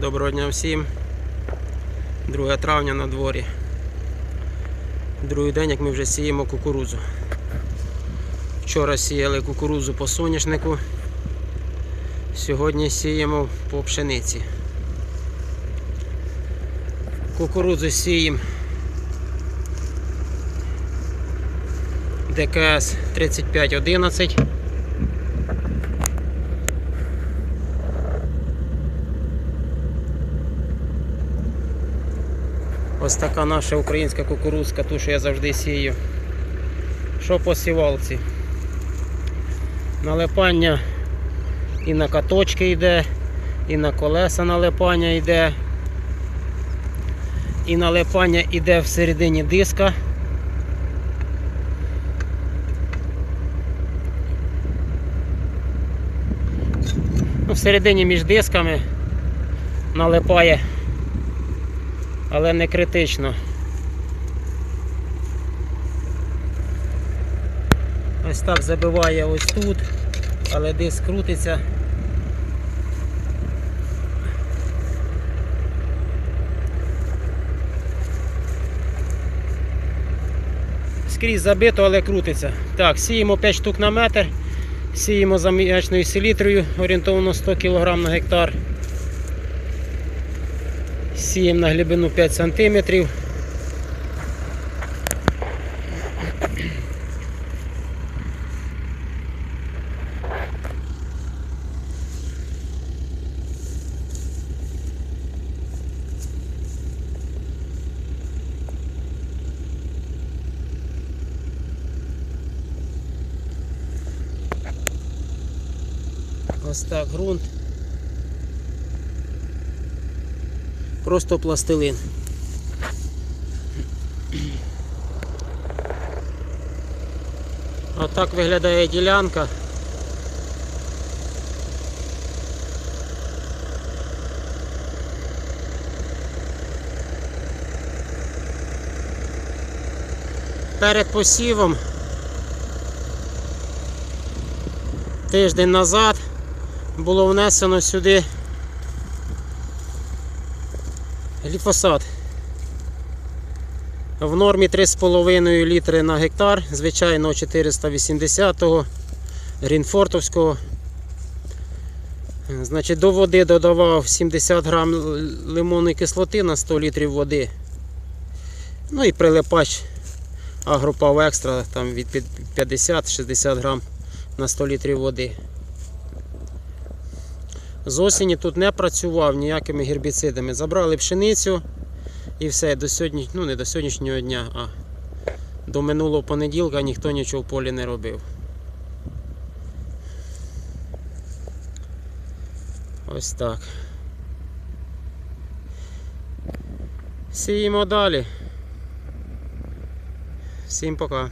Доброго дня всім. 2 травня на дворі. Другий день, як ми вже сіємо кукурудзу. Вчора сіяли кукурудзу по соняшнику. Сьогодні сіємо по пшениці. Кукурудзу сіємо ДКС 3511. Ось така наша українська кукурузка, ту, що я завжди сію. Що по сівалці? Налипання і на каточки йде, і на колеса налипання йде, і налипання йде всередині диска. Ну, всередині між дисками налипає але не критично. Ось так забиває ось тут, але диск крутиться. Скрізь забито, але крутиться. Так, сіємо 5 штук на метр, сіємо за м'ячною селітрою, орієнтовно 100 кг на гектар. Сіємо на глибину 5 см. Ось так ґрунт. Просто пластилин. Отак виглядає ділянка. Перед посівом тиждень назад було внесено сюди Гліфосат. В нормі 3,5 літри на гектар, звичайно 480-го Грінфортовського. Значить, до води додавав 70 грам лимонної кислоти на 100 літрів води. Ну і прилипач Агропав екстра там від 50-60 грам на 100 літрів води. З осені тут не працював ніякими гербіцидами. Забрали пшеницю і все, до сьогодні, ну не до сьогоднішнього дня, а до минулого понеділка ніхто нічого в полі не робив. Ось так. Сіємо далі. Всім пока.